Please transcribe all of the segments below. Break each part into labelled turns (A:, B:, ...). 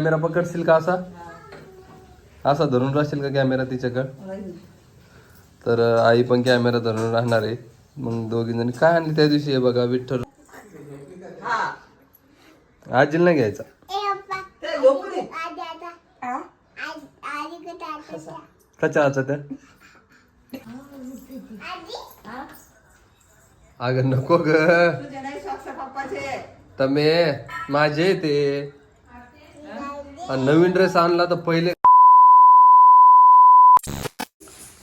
A: Camera पकडशील का असा? असा धरून राहशील का कॅमेरा तिच्याकडं? तर आई पण कॅमेरा धरून राहणार आहे. मग दोघी जणी काय आणली त्या दिवशी? हे बघा विठ्ठल. आजीला नाही घ्यायचा. कशा आचा त्या? अगं नको ग. तमे माझे ते. आणि नवीन ड्रेस आणला तर पहिले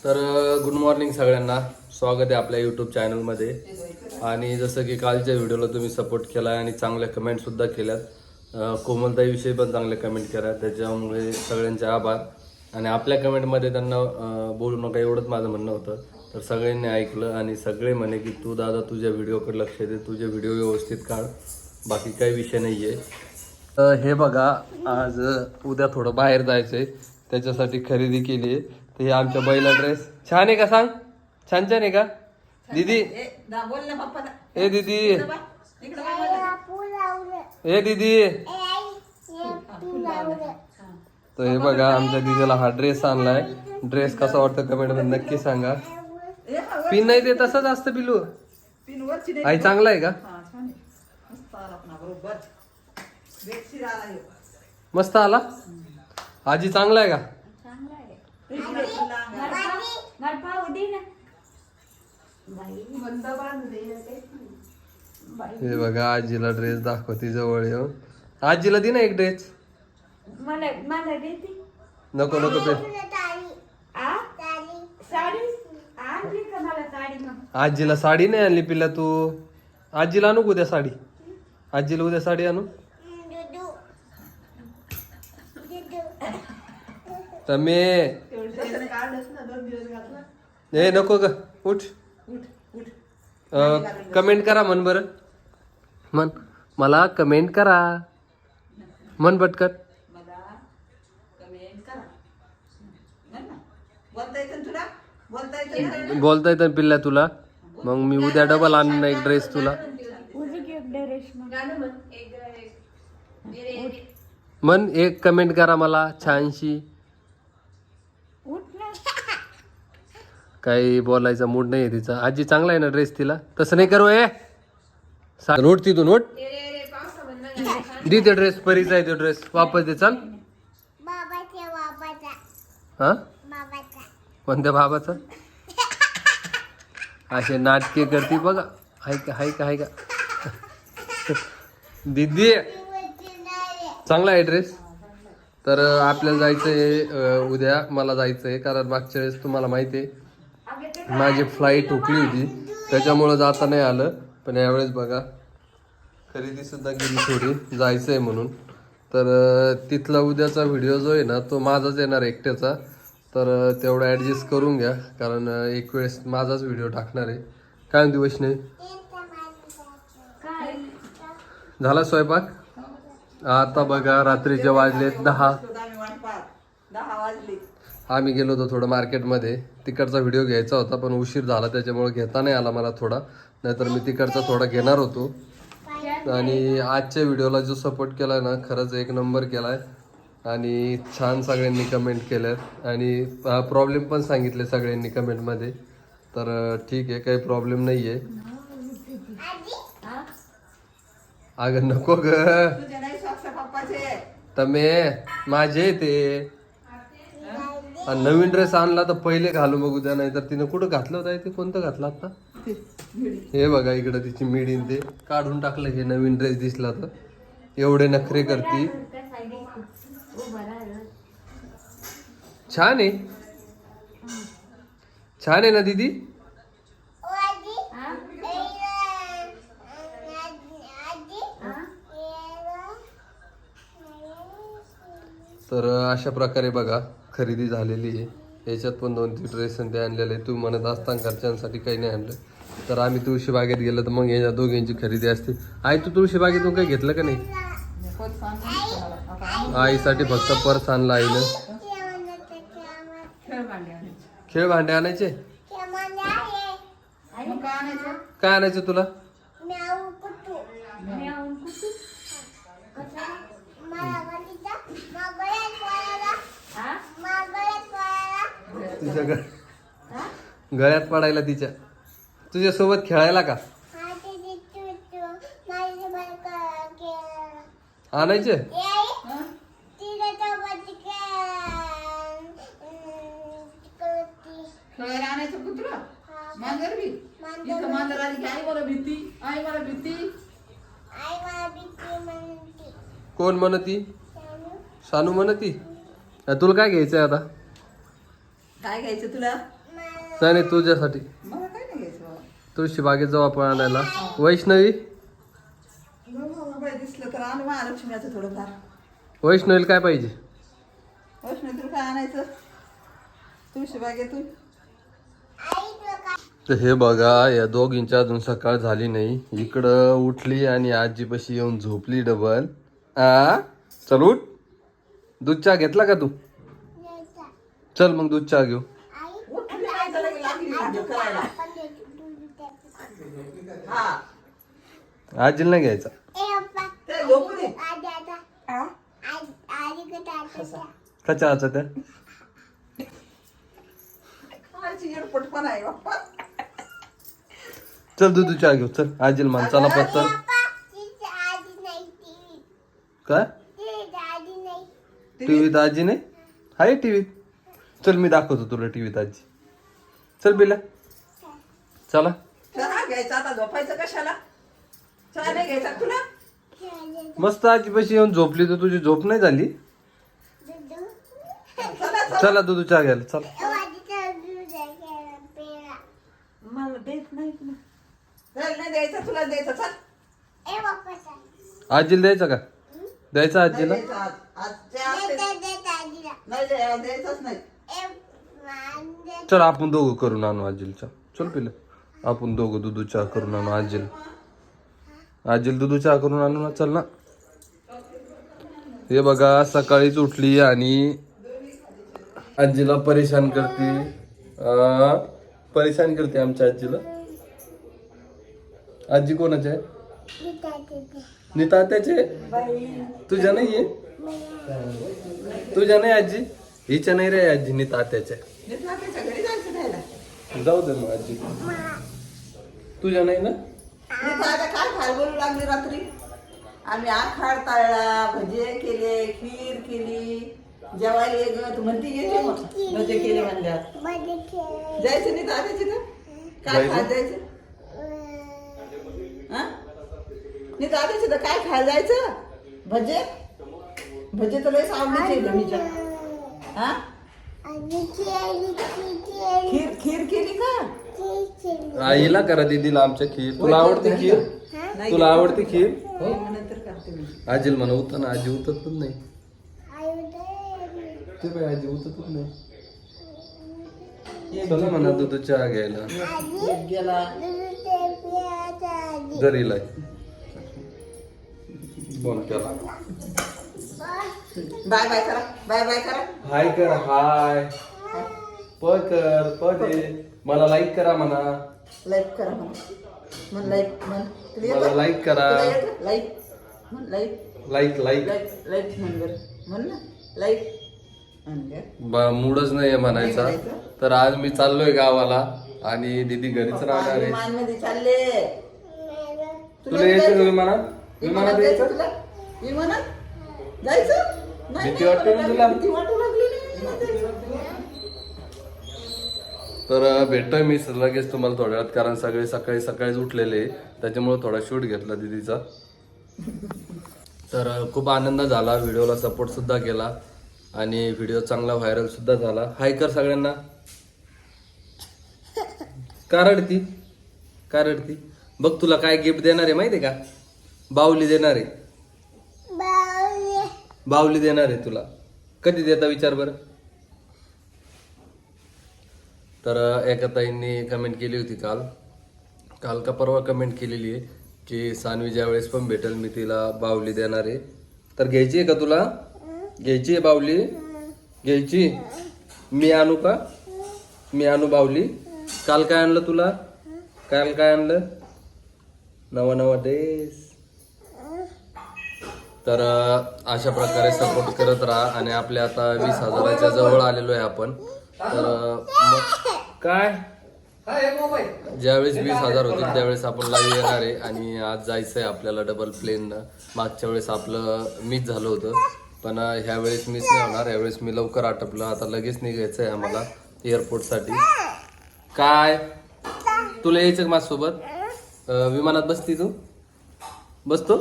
A: तर गुड मॉर्निंग सगळ्यांना. स्वागत आहे आपल्या यूट्यूब चॅनलमध्ये आणि जसं की कालच्या व्हिडिओला तुम्ही सपोर्ट केला आणि चांगल्या कमेंटसुद्धा केल्यात. कोमलताईविषयी पण चांगल्या कमेंट केल्या. त्याच्यामुळे सगळ्यांचे आभार. आणि आपल्या कमेंटमध्ये त्यांना बोलू नका एवढंच माझं म्हणणं होतं. तर सगळ्यांनी ऐकलं आणि सगळे म्हणे की तू दादा तुझ्या व्हिडिओकडे लक्ष दे. तुझे व्हिडिओ व्यवस्थित काढ. बाकी काही विषय नाही आहे तर हे बघा आज उद्या थोडं बाहेर जायचंय. त्याच्यासाठी खरेदी केली आहे. तर हे आमच्या बैला ड्रेस छान आहे का सांग? छान छान आहे का? दीदी. ए दीदी. ए दीदी. तर हे बघा आमच्या दीदीला हा ड्रेस आणलाय. ड्रेस कसा वाटतं कमेंटमध्ये नक्की सांगा. पिन नाही ते तसंच असतं पिलू. आई चांगला आहे का?
B: मस्त आला?
A: आजी चांगला आहे का. हे बघा आजीला ड्रेस दाखवते जवळ येऊन. आजीला दे ना एक ड्रेस
C: मला मला देते
A: नको नको ते आजीला साडी नाही आणली पिल्ला तू. आजीला आणू उद्या साडी? आजीला उद्या साडी आणू? तर मी
B: त्याच्याने काढलंच ना दोन दिवस घातला
A: ए नको ग. उठ.
B: उठ उठ
A: कमेंट करा म्हण बरं. म्हण मला कमेंट करा. म्हण पटकन.
B: मला कमेंट करा. म्हण ना. बोलता येतं
A: पिल्ला तुला? मग मी उद्या डबल आणून एक ड्रेस तुला.
C: उजी की एक ड्रेस मग
A: म्हण एक कमेंट करा मला छानशी
C: उठ ना
A: काही बोलायचा मूड नाही तिचा. आजी चांगला आहे ना ड्रेस तिला? तसं नाही करू ए? उठ तिथून उठ. दे ते ड्रेस परीचा आहे तो ड्रेस वापस दे चाल. हा? कोणत्या बाबाचा? असे नाटके करते बघा. हाय का हाय का हाय का? दीदी. चांगला आहे ड्रेस तर आपल्याला जायचं आहे उद्या. मला जायचं आहे कारण मागच्या वेळेस तुम्हाला माहिती आहे. माझी फ्लाईट हुकली होती. त्याच्यामुळं जाता नाही आलं. पण यावेळेस बघा खरेदी सुद्धा थोडी. जायचं आहे म्हणून. तर तिथला उद्याचा व्हिडिओ जो आहे ना तो माझाच येणार एकट्याचा. तर तेवढा तेवढं ॲडजस्ट करून घ्या. कारण एक वेळेस माझाच व्हिडिओ टाकणार आहे. काय म्हणते वैष्णवी? झाला स्वयंपाक? आता बघा रात्रीचे वाजलेत दहा.
B: दहा वाजले
A: आम्ही गेलो होतो थोडं मार्केटमध्ये. तिकडचा व्हिडिओ घ्यायचा होता पण उशीर झाला त्याच्यामुळे घेता नाही आला मला थोडा. नाहीतर मी तिकडचा थोडा घेणार होतो. आणि आजच्या व्हिडिओला जो सपोर्ट केलाय ना खरंच एक नंबर केलाय. आणि छान सगळ्यांनी कमेंट केल्यात. आणि प्रॉब्लेम पण सांगितले सगळ्यांनी कमेंटमध्ये तर ठीक आहे काही प्रॉब्लेम नाही आहे अगं नको ग. तमे माझे ते. आणि नवीन ड्रेस आणला तर पहिले घालू बघू द्या नाही तर तिने कुठं घातलं होतं ते कोणतं घातलं आता? हे बघा इकडं तिची मिडीन ते. काढून टाकलं हे नवीन ड्रेस दिसला तर. एवढे नखरे करती. छान आहे. छान आहे ना दीदी? तर अशा प्रकारे बघा. खरेदी झालेली आहे. याच्यात पण दोन तीन ड्रेस ते आणलेले आहे. तुम्ही म्हणत असताना घरच्यांसाठी काही नाही आणलं. तर आम्ही तुळशी बागेत गेलो तर मग याच्या दोघींची खरेदी असते. आई तू तुळशी बागेतून काही घेतलं का नाही? आईसाठी फक्त पर्स आणला आईनं.
B: खेळ भांडे आणायचं. काय आणायचं
A: तुला
C: म्याऊ कुठू? कशाला?
A: तिच्या गळ- गळ्यात पडायला तिच्या तुझ्या सोबत खेळायला का आणायचे
C: ए आई? तिला सोबत खेळ. अं, करती.
B: खेळायला आणायचं कुत्र. मांजर बी
C: मांजर
B: इथं मांजर आली की आई मला भीती आई मला भीती
C: आई मला भीती म्हणते.
A: कोण म्हणती सानू म्हणती तुला काय घ्यायचंय आता
B: काय घ्यायचं तुला?
A: नाही नाही तुझ्यासाठी.
B: मला काय नाही घ्यायचं बाबा.
A: तुळशी बागेत जाऊ आपण आणायला. वैष्णवी?
B: दिसलं तर आणू महालक्ष्मीचं थोडंफार
A: वैष्णवीला काय पाहिजे?
B: वैष्णव तुला काय आणायचं? तुळशी बागेतून.
C: आई तुला काय-
A: तर हे बघा या दोघींच्या अजून सकाळ झाली नाही. इकडं उठली आणि आजीपाशी येऊन झोपली डबल. आ? चल उठ. दूध चहा घेतला का तू. चल मग दूध चहा घेऊ आजीला नाही घ्यायचा
C: ए पप्पा,
B: ते झोपू दे
C: आजी आता. आई- आजीकडे आता द्या.
A: का चहाचा त्या चल दूध चहा घेऊ चल आजीला मान चला पट चल
C: पप्पा, तिची आजी नाही ती.
A: काय. टीव्हीत आजी नाही आहे टीव्हीत चल मी दाखवतो तुला टीव्हीत आजी चल बिला चला
B: चहा घ्यायचा आता झोपायचं कशाला चहा नाही घ्यायचा तुला
A: मस्त आजीपाशी येऊन झोपली तर तुझी झोप नाही झाली.
B: चला चला
A: चला दूध चहा घ्यायला चल.
B: मला देत चल नाही द्यायचं तुला द्यायचं चल.
A: आजीला द्यायचा का द्यायचा
B: नाही
A: आजीला
B: द्यायचं आज. आज चहा. नाही द्यायचंच.
A: चल आपण दोघं करून आणू आजीलचा चल पिलं आपण दोघं दुधू चहा करून आणू आजील. आजील दुधू चहा करून आणू ना चल ना. हे बघा सकाळीच उठली आणि आजीला परेशान करते. आ, परेशान करते आमच्या आजीला. आजी कोणाची? आहे नीता त्याचे तुझ्या नाहीये? तुझ्या नाही आजी? हिच्या नाही रे आजी नीता त्याच्या जाऊ दे मग आजी. तुझ्या नाही ना?
B: मी तर आता काय खायला बोलू लागली रात्री? आम्ही आखाड ताळला भजे केले खीर केली जेवायला ये ग. तू म्हणती येते मग भजे केले
C: खेळ.
B: जायचं नाही दादाची तर काय? खायला जायचं? हा? नाही दादाची तर काय खायला जायचं? भजे? भजे तर लयच आवडीचे गमीच्या हा? खीर खीर केली का?
C: ती.
A: आईला करा दीदीला आमच्या खीर. तुला आवडते खीर?
C: हा?
B: नाही
A: तुला आवडते खीर?
B: हो मग नंतर करते मी.
A: आजीला म्हणा उतर ना आजी उतरत पण नाही. ते बाई आजी उतरतच नाही. चला म्हणा दूध चहा घ्यायला.
C: आजी,
B: एक गेला.
C: ते.
A: घरीला फोन केला
B: बाय बाय करा बाय बाय करा.
A: हाय कर हाय. प कर प दे. मला लाईक करा म्हणा.
B: लाईक करा म्हणा. म्हण लाईक म्हण. तुला
A: मला
B: येतं?
A: लाईक करा.
B: तुला येतं? लाईक म्हण like
A: like like
B: like like म्हण बरं. म्हण ना. लाईक म्हण.
A: ब- मूडच नाहीये म्हणायचा. तर आज मी चाललोय गावाला आणि दीदी घरीच राहणार आहे.
B: चालले.
A: तुला यायचं का विमानात? विमानात
B: विमानात जायचं
A: यायचं
B: तुला? विमानात? जायचं? नाही,
A: भीती वाटते ना तुला? तर भेटतोय मी लगेच तुम्हाला थोड्या वेळात कारण सगळे सकाळी सकाळीच उठलेले आहे. त्याच्यामुळे थोडा शूट घेतला दीदीचा. तर खूप आनंद झाला व्हिडिओला सपोर्ट सुद्धा केला आणि व्हिडिओ चांगला व्हायरल सुद्धा झाला. हाय कर सगळ्यांना. का रडती? का रडती? बघ तुला काय गिफ्ट देणार आहे माहिती आहे का? बावली देणार आहे.
C: बावली
A: देणार आहे तुला. कधी देता विचार बरं? तर एका ताईंनी कमेंट केली होती काल. काल का परवा कमेंट केलेली आहे की सानवी ज्या वेळेस पण भेटेल मी तिला बावली देणार आहे. तर घ्यायची आहे का तुला? घ्यायची आहे बावली घ्यायची? मी आणू का? मी आणू बावली काल काय आणलं तुला? काल काय आणलं? नवा नवा ड्रेस तर अशा प्रकारे सपोर्ट करत राहा आणि आपल्या आता वीस हजाराच्या जवळ आलेलो आहे आपण. तर मग काय? ज्यावेळेस वीस हजार होतील त्यावेळेस आपण लाईव्ह येणार आहे आणि आज जायचं आहे आपल्याला डबल प्लेन मागच्या वेळेस आपलं मिस झालं होतं पण अं, ह्या वेळेस मिस नाही होणार. यावेळेस मी लवकर आटपलं. आता लगेच निघायचं आहे आम्हाला एअरपोर्टसाठी काय? तुला यायचं का माझ्यासोबत? विमानात बसती तू? बसतो?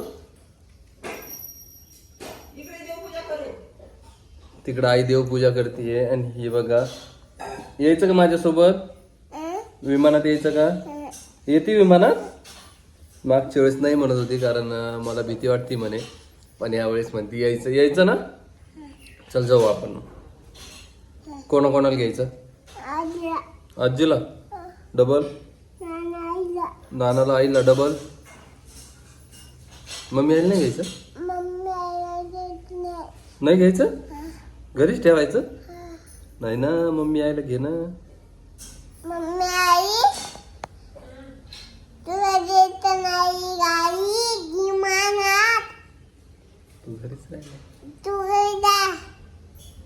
A: तिकडं आई देवपूजा करते आणि ही बघा. यायचं का माझ्यासोबत? विमानात यायचं का? येते विमानात? मागच्या वेळेस नाही म्हणत होती कारण मला भीती वाटते म्हणे. पण यावेळेस म्हणते यायचं यायचं ना? चल जाऊ आपण. कोणाकोणाला घ्यायचं?
C: आजी
A: आजीला. डबल
C: नानाला
A: आईला डबल मम्मी आईला नाही घ्यायचं?
C: नाही
A: घ्यायचं? घरीच ठेवायचं? नाही ना मम्मी आईला घे ना.
C: मम्मी आई तुला देत नाही गाडी विमानात
A: तू घरीच राहिला.
C: तू घरी जा.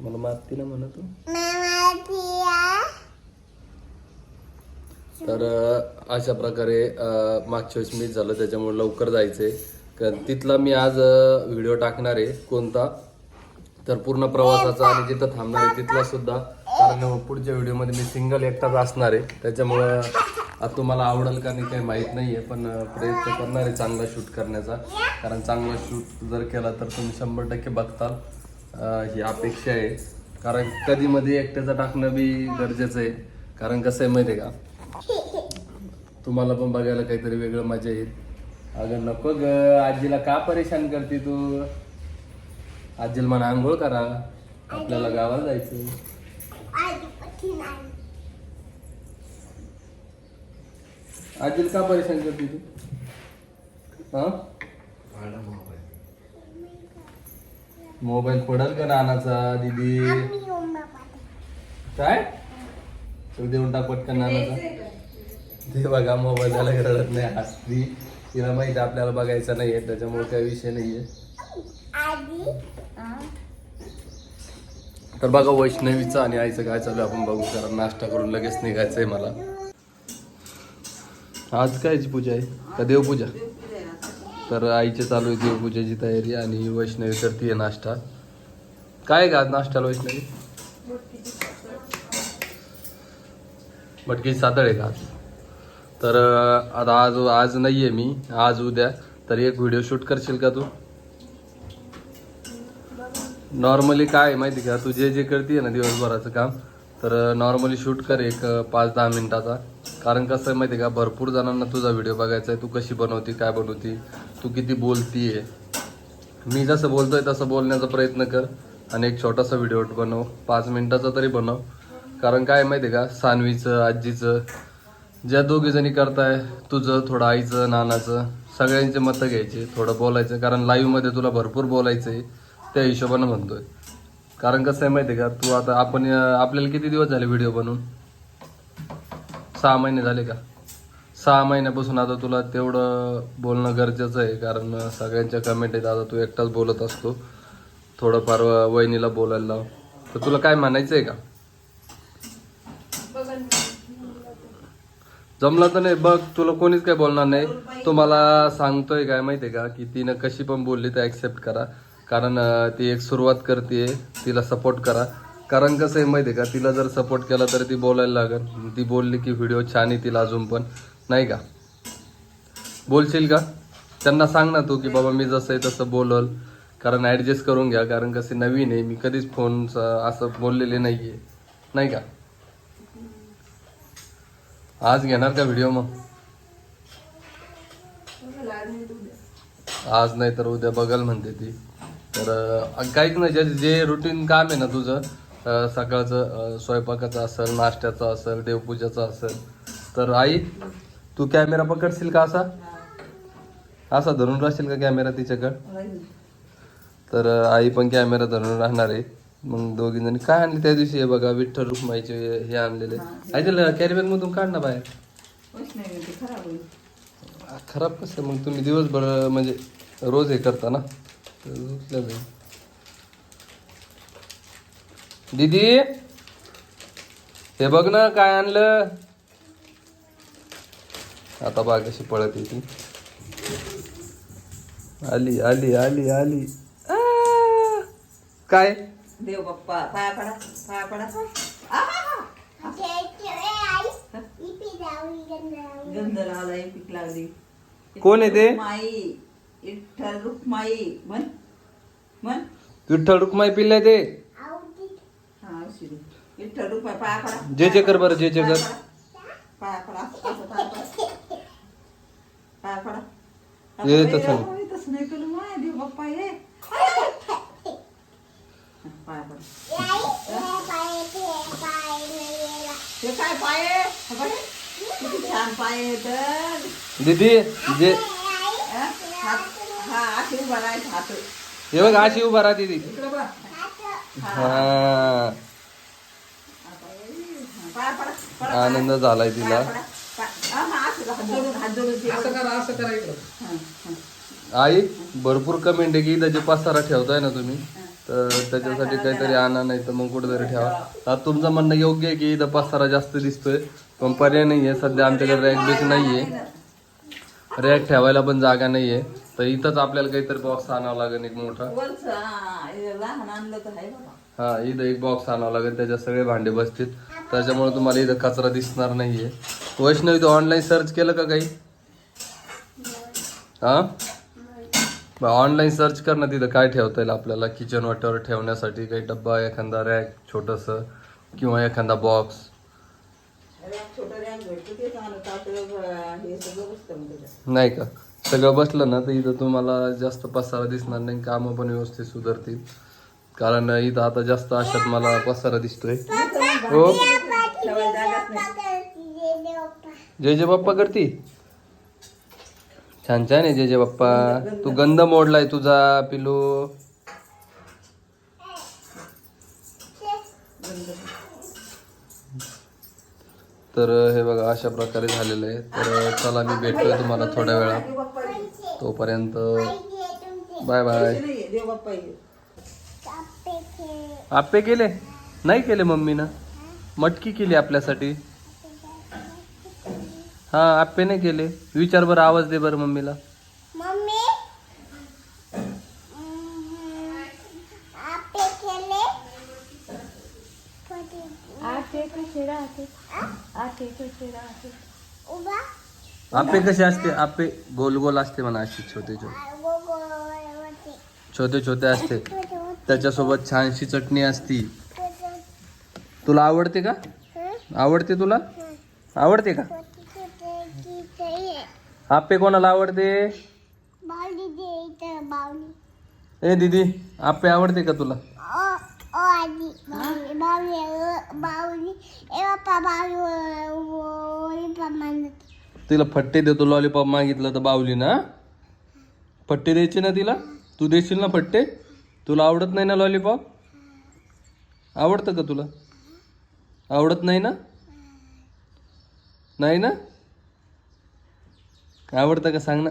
A: मला मारती ना म्हणा तू.
C: मामा पिया
A: तर अ, अशा प्रकारे अ, मागच्या वेळेस मिस झालं त्याच्यामुळे लवकर जायचंय. कारण तिथला मी आज व्हिडिओ टाकणार आहे. कोणता? तर पूर्ण प्रवासाचा आणि जिथं थांबणार आहे तिथला सुद्धा. कारण पुढच्या व्हिडिओमध्ये मी सिंगल एकटाच असणार आहे. त्याच्यामुळं तुम्हाला आवडेल का नाही काही माहीत नाही आहे पण प्रयत्न करणार आहे चांगला शूट करण्याचा. कारण चांगला शूट जर केला तर तुम्ही शंभर टक्के बघताल ही अपेक्षा आहे. कारण कधीमध्ये एकट्याचं टाकणं बी गरजेचं आहे. कारण कसं आहे माहिती आहे का? तुम्हाला पण बघायला काहीतरी वेगळं मजा येईल. अगं नको ग आजीला का परेशान करते तू? आजीला म्हणा आंघोळ करा. आपल्याला गावाला जायचं. आजील का परेशान करते तू हा? मोबाईल पडल का नानाचा दीदी? काय? देऊन टाक पटकन नानाचा. ते बघा मोबाईल झाला रडत नाही हसती. तिला माहिती आपल्याला बघायचं नाहीये त्याच्यामुळे काही विषय नाहीये. तर बघा वैष्णवीचं आणि आईचं काय चालू आहे आपण बघू कारण नाश्ता करून लगेच निघायचंय मला. आज कायची पूजा आहे? का देवपूजा? तर आईचे चालू आहे देवपूजेची तयारी आणि वैष्णवी करते नाश्ता. काय आहे का आज नाश्त्याला वैष्णवी? मटकीची सातळ आहे का आज? तर आता आज आज नाही आहे मी. आज उद्या. तर एक व्हिडिओ शूट करशील का तू? नॉर्मली काय आहे माहिती का? तू जे जे करते ना दिवसभराचं काम तर नॉर्मली शूट कर एक पाच दहा मिनिटाचा. कारण कसं आहे माहिती आहे का? भरपूर जणांना तुझा व्हिडिओ बघायचा आहे तू कशी बनवती काय बनवती तू किती बोलतीये. मी जसं बोलतोय तसं बोलण्याचा प्रयत्न कर आणि एक छोटासा व्हिडिओ बनव. पाच मिनिटाचा तरी बनव. कारण काय आहे माहिती आहे का? सानवीचं आजीचं ज्या दोघीजणी करताय तुझं थोडं आईचं नानाचं सगळ्यांचे मतं घ्यायचे थोडं बोलायचं. कारण लाईव्हमध्ये तुला भरपूर बोलायचं आहे त्या हिशोबानं म्हणतोय. कारण कसं आहे माहिती आहे का? तू आता आपण आपल्याला किती दिवस झाले व्हिडिओ बनवून? सहा महिने झाले का? सहा महिन्यापासून आता तुला तेवढं बोलणं गरजेचं आहे. कारण सगळ्यांच्या कमेंट आहेत. आता तू एकटाच बोलत असतो. थोडंफार वहिनीला बोलायला लाव. तर तुला काय म्हणायचं आहे का? जमला तर नाही. बघ तुला कोणीच काय बोलणार नाही. तुम्हाला सांगतोय काय माहितीये का? की तिनं कशी पण बोलली तर ऍक्सेप्ट करा. कारण ती एक सुरुवात करते तिला सपोर्ट करा. कारण कसं आहे माहितीये का तिला जर सपोर्ट केला तर ती बोलायला लागेल. ती बोलली की व्हिडिओ छान आहे तिला अजून पण. नाही का? बोलशील का? त्यांना सांग ना तू की बाबा मी जसं आहे तसं बोलल. कारण ॲडजस्ट करून घ्या. कारण कसे नवीन आहे. मी कधीच फोन असं बोललेले नाही आहे नाही का? आज घेणार का व्हिडिओ मग? आज नाही तर उद्या बघाल म्हणते ती. तर काहीच नाही जे जे रुटीन काम आहे ना तुझं सकाळचं स्वयंपाकाचं असेल नाश्त्याचं असेल देवपूजाचं असेल तर आई तू कॅमेरा पकडशील का असा? असा धरून राहशील का कॅमेरा तिच्याकडं? तर आई पण कॅमेरा धरून राहणार आहे. मग दोघी जणी काय आणले त्या दिवशी? हे बघा विठ्ठल रुक्माईचे हे आणलेले. आई त्याला कॅरीबॅग मधून काढ ना बाहेर.
B: खराब
A: कसं? मग तुम्ही दिवसभर म्हणजे रोज हे करता ना? जाईल. दीदी हे बघ ना काय आणलं आता बघ कशी पळत येते आली आली आली आली! काय
B: देव बाप्पा पाया पडा पाया पडा! गंध लावलाय पीक लागली
A: कोण आहे ते?
B: माई विठ्ठल रुक्माई म्हण म्हण.
A: विठ्ठल रुक्माई पिल्लाय ते.
B: हा विठ्ठल रुक्माई पाया पडा.
A: जे जे कर बरं जे जे कर.
B: पाया पडा. असं असं पाया पडा. पाया पडा.
A: ये
B: आता
A: तसं
B: बाई,
A: नाही.
B: ओय, तसं नाही केलं माय देव बाप्पा ये. पाया पडा. हे काय पाय आहे? हे बघ, किती छान पाय आहे तर.
A: दीदी जे
B: हा अशी उभा राहायचं हात
A: हे बघ अशी उभा राहते ती.
B: इकडं बघ.
A: हा. आनंद झालाय तिला.
B: पडा. पा- हा, हा, असं हात जोडून हात जोडून ते- हा, हा.
A: आई भरपूर कमेंट आहे की इथं जे पसारा ठेवताय ना तुम्ही? तर त्याच्यासाठी काहीतरी आणा नाही तर मग कुठेतरी ठेवा. आता तुमचं म्हणणं योग्य आहे की इथं पसारा जास्त दिसतोय पण पर्याय नाहीये सध्या आमच्याकडे रॅक बेक नाहीये. रॅक ठेवायला पण जागा नाहीये. तर इथंच आपल्याला काहीतरी बॉक्स आणावा लागेल एक मोठा.
B: हा,
A: इथं एक बॉक्स आणावा लागेल त्याच्यात सगळे भांडे बसतील. त्याच्यामुळे तुम्हाला इथं कचरा दिसणार नाहीये. वैष्णवी तू ऑनलाईन सर्च केलं का काही? हा? ऑनलाईन सर्च कर ना तिथं काय ठेवता येईल आपल्याला. किचन वाट्यावर ठेवण्यासाठी काही डब्बा एखादा रॅक छोटस किंवा एखादा बॉक्स नाही का? सगळं बसलं ना तर इथं तुम्हाला जास्त पसारा दिसणार नाही कामं पण व्यवस्थित सुधारतील. कारण इथं आता जास्त अशात मला पसारा दिसतोय. हो?
B: नाही
A: जय जय बाप्पा करती. छान छान आहे जय जय बाप्पा. तू गंध मोडलाय तुझा पिलू तर हे बघा अशा प्रकारे झालेलं आहे. तर चला मी भेटतोय तुम्हाला थोड्या
B: वेळा.
A: तोपर्यंत बाय बाय.
B: आपे
A: आप्पे केले? नाही केले मम्मीनं? मटकी केली आपल्यासाठी. हा आप्पे नाही केले. विचार बरं आवाज दे बरं मम्मीला
C: मम्मी आपे केले
D: आते कसे राहते कसे राहते
C: उभा.
A: आप्पे कसे असते? आप्पे गोल गोल असते म्हणा अशी छोटे छोटे. छोटे छोटे असते. त्याच्यासोबत छानशी चटणी असती. तुला आवडते का? आवडते तुला? आवडते का? आप्पे कोणाला आवडते? ए दीदी आप्पे आवडते का तुला?
C: ए बाप्पा
A: तिला फट्टे देतो लॉलीपॉप मागितलं तर बावली ना फट्टे द्यायचे ना तिला? तू देशील ना फट्टे? तुला आवडत नाही ना लॉलीपॉप आवडतं का तुला? आवडत नाही ना? नाही ना? आवडतं का? सांग ना.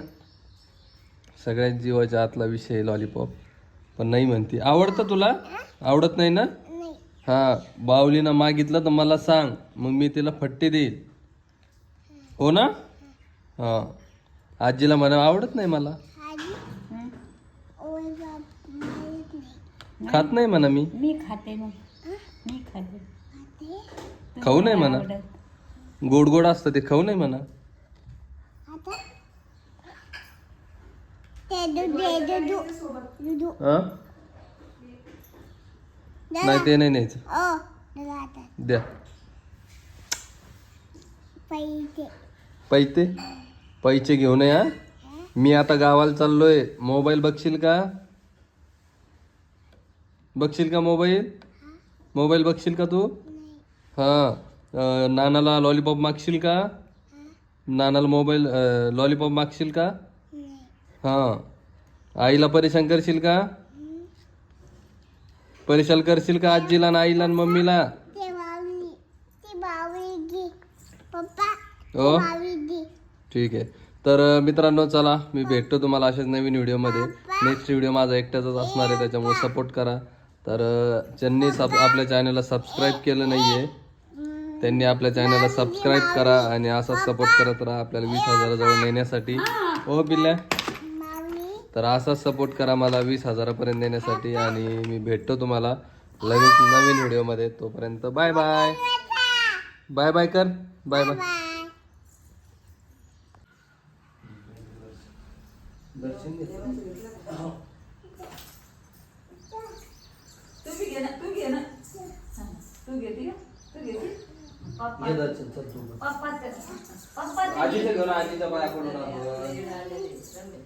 A: सगळ्यात जीवाच्या आतला विषय लॉलीपॉप पण नाही म्हणते. आवडतं तुला? आवडत नाही ना? हा बावलीनं मागितलं तर मला सांग. मग मी तिला फट्टे देईल. हो ना? हा. आजीला म्हणा आवडत नाही मला? खात नाही म्हणा मी.
D: मी खाते मग. मी खाते.
C: खाते
A: खाऊ नाही म्हणा. गोड गोड असतं ते खाऊ नाही म्हणा
C: आता ते दूध दे दुधू दुधू
A: हा? नाही ते नाही न्यायचं. द्या.
C: पैसे.
A: पैसे? घेऊन या. मी आता गावाला चाललोय. मोबाईल बघशील का? बघशील का मोबाईल? मोबाईल बघशील का तू? हा. नानाला लॉलीपॉप मागशील का? नानाला मोबाईल लॉलीपॉप मागशील का? हा. आईला परेशान करशील का? परेशान करशील का आजीला आणि आईला आणि मम्मीला? हो? ठीक आहे. तर मित्रांनो चला मी भेटतो तुम्हाला अशाच नवीन व्हिडिओमध्ये. नेक्स्ट व्हिडिओ माझा एकट्याचाच असणार आहे त्याच्यामुळे सपोर्ट करा. तर ज्यांनी सब आपल्या चॅनलला सबस्क्राईब केलं नाही आहे त्यांनी आपल्या चॅनलला सबस्क्राईब करा आणि असा सपोर्ट करत राहा आपल्याला वीस हजाराजवळ नेण्यासाठी. हो पिल्ल्या
C: माऊली
A: तर असाच सपोर्ट करा मला वीस हजारापर्यंत नेण्यासाठी आणि मी भेटतो तुम्हाला लगेच नवीन व्हिडिओमध्ये. तोपर्यंत बाय बाय बाय बाय कर. बाय बाय
C: बाय
B: तू बी घे ना तू घे ना हा, तू घेते का? तू घेते
A: आजीच्या घेऊन आजीच्या बाया पडून आपण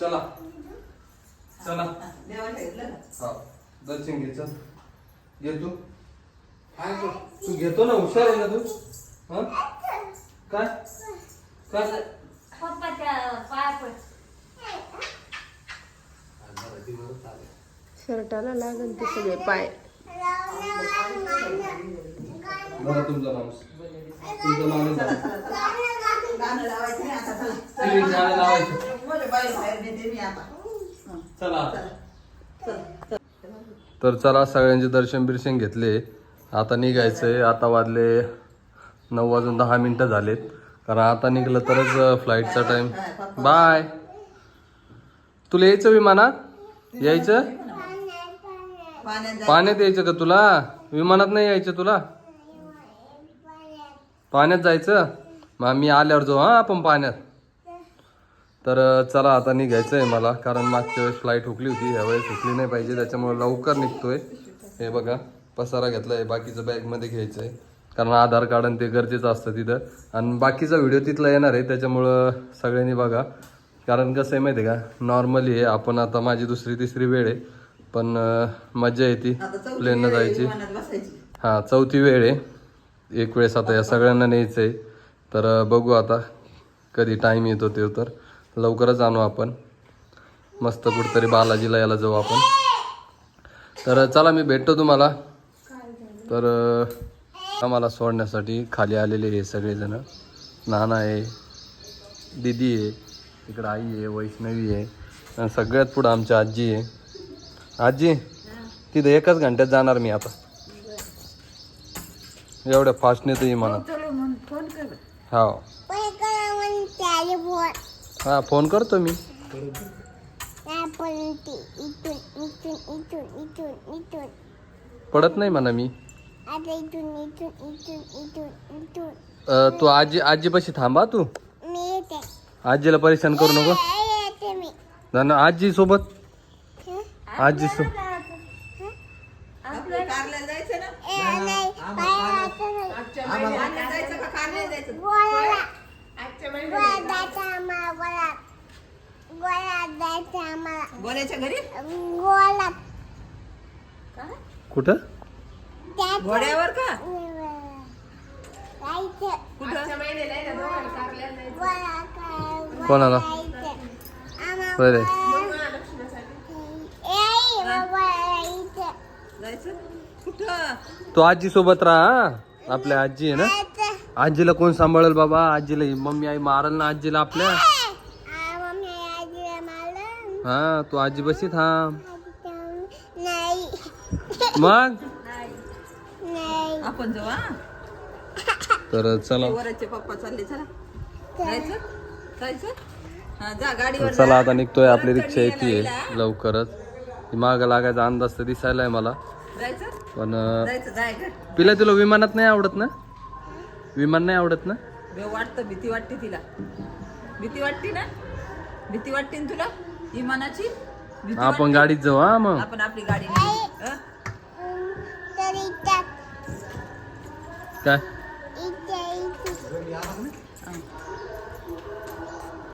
A: चला. चला. हा. दर्शन घे चल. घे तू. काय तू तू घेतो ना हुशार आहे ना तू? हा? काय? काय?
D: पप्पाच्या पाया पड.
E: शर्टाला लागल ते सगळे पाय.
A: बरं तुमचं नाव तुमचं नाव नाही सांग.
B: गाणं लावायचं. नाही आता चला
A: तुम्ही गाणं लावायचं
B: माझ्या बाई बाहेर नेते मी आता.
A: चला.
B: चल. चल
A: तर चला सगळ्यांचे दर्शन बिर्शन घेतले. आता निघायचंय. आता वाजले नऊ वाजून दहा मिनिटं झालेत. कारण आता निघलं तरच फ्लाईटचा टाइम बाय तुला यायचं विमानात यायचं.
B: पाण्यात
A: यायचं का तुला? विमानात नाही यायचं तुला? पाण्यात जायचं? मग मी आल्यावर जाऊ हा आपण पाण्यात. तर चला आता निघायचं आहे मला कारण मागच्या वेळेस फ्लाईट हुकली होती यावेळेस हुकली नाही पाहिजे त्याच्यामुळे लवकर निघतोय. हे बघा पसारा घेतलाय बाकीचं बॅगमध्ये घ्यायचं आहे कारण आधार कार्ड आणि ते गरजेचं असतं तिथं. आणि बाकीचा व्हिडिओ तिथला येणार आहे त्याच्यामुळं सगळ्यांनी बघा. कारण कसं आहे माहिती आहे का नॉर्मली आहे आपण आता माझी दुसरी तिसरी वेळ आहे पण मजा येते प्लेननं
B: आहे
A: जायची. हां चौथी वेळ आहे. एक वेळेस आता या सगळ्यांना न्यायचं आहे तर बघू आता कधी टाईम येतो ते तर. लवकरच आणू आपण. मस्त कुठतरी बालाजीला याला जाऊ आपण. तर चला मी भेटतो तुम्हाला. तर आम्हाला सोडण्यासाठी खाली आलेले हे सगळेजण. नाना आहे दिदी आहे इकडं आई आहे वैष्णवी आहे आणि सगळ्यात पुढं आमची आजी आहे. आजी तिथं एकच घंट्यात जाणार मी आता. एवढ्या फास्ट नेतो इमानात हा
C: पण करा म्हणते आले बोल
A: हा फोन करतो मी. पडत नाही म्हणा मी. अ, तू आजी आजीपाशी थांबा तू. आजीला परेशान करू नको.
C: मी.
A: ना आजी सोबत. आजी सो
B: आपलं कारल्याला जायचं ना? का? जायचं?
C: गोळ्याला गोळ्यात जायचं आम्हाला गोळ्यात गोळ्यात जायचं आम्हाला
B: गोल्याच्या घरी?
A: कुठं?
B: घोड्यावर का? कुठं?
A: कोणाला? बरे तू आजी सोबत राहा हा? आपल्या आजी आहे ना. आजीला कोण सांभाळेल बाबा? आजीला मम्मी आई मारल ना आजीला आपल्या
C: आ, मम्मी आजीला मारलं.
A: हा तू आजी बशी थांब.
C: नाही.
A: मग?
C: नाही.
B: आपण जाऊ हा.
A: तर चला.
B: वराचे पप्पा चालले चला. जायचं? जायचं? हा जा गाडीवर
A: चला
B: जा.
A: आता निघतोय आपली
B: परत
A: रिक्षा येते
B: यायला.
A: लवकरच. माग लागायचा अंदाज तर दिसायला आहे मला.
B: जायचं?
A: पण अं,
B: जायचं जाय गं.
A: पिला तुला विमानात नाही आवडत ना? विमान नाही आवडत ना?
B: वाटतं भीती वाटते तिला. भीती वाटते ना? भीती वाटते ना तुला? विमानाची
A: आपण गाडीत जाऊ हा मग.
B: आपण आपली गाडी
A: काय?